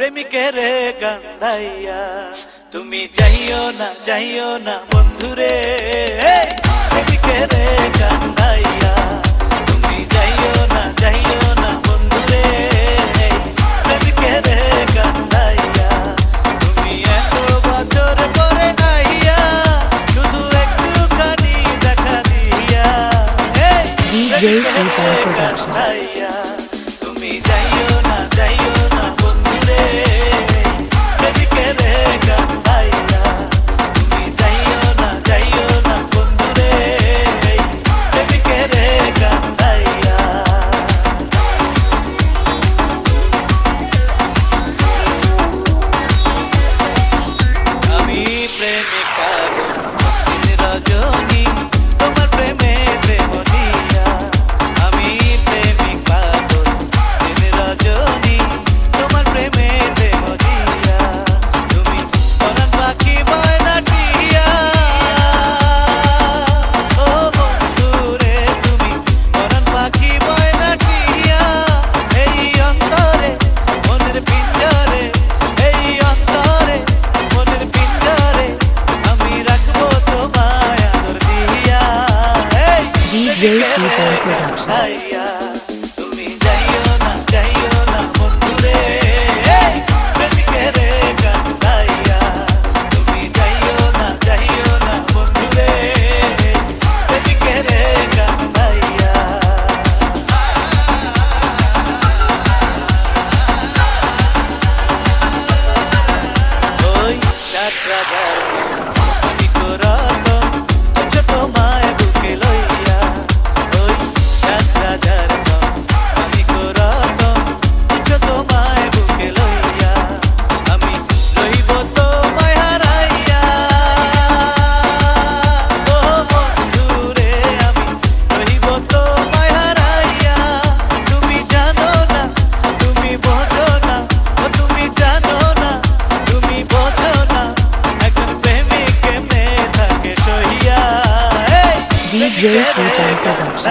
প্রেমিকের গান্ধাইয়া তুমি যাইও না যাইও না বন্ধুরে। Ray Seaborn Productions. Shut up. জয় Srikanta Das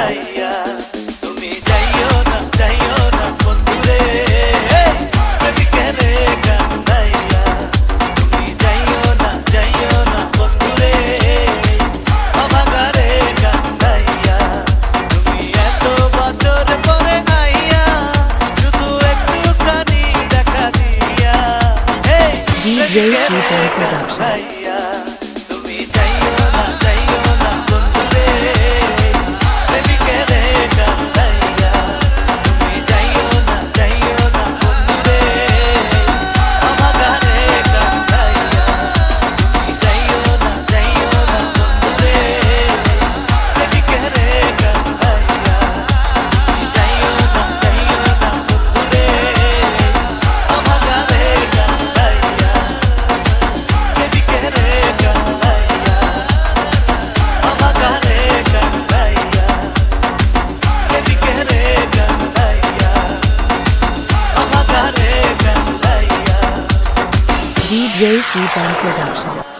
DJ Super Production. 尤其在 Z Band